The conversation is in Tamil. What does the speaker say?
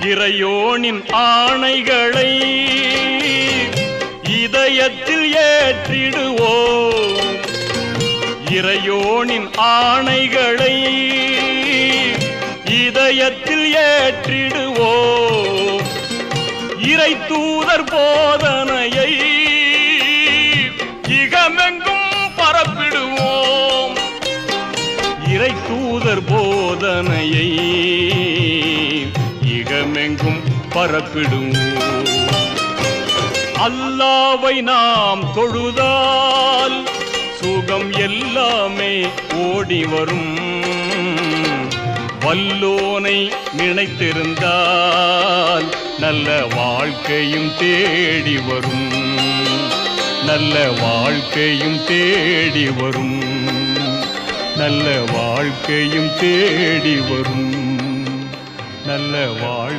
இறையோனின் ஆணைகளை இதயத்தில் ஏற்றிடுவோம். இறையோனின் ஆணைகளை இதயத்தில் ஏற்றிடுவோம். இறை தூதர் போதனையை இகமெங்கும் பரப்பிடுவோம். இறை தூதர் போதனையை உலகமெங்கும் பரப்பிடும். அல்லாவை நாம் தொழுதால் சுகம் எல்லாமே ஓடி வரும். வல்லோனை நினைத்திருந்தால் நல்ல வாழ்க்கையும் தேடி வரும். நல்ல வாழ்க்கையும் தேடி வரும். நல்ல வாழ்க்கையும் தேடி வரும். நல்ல வாழ்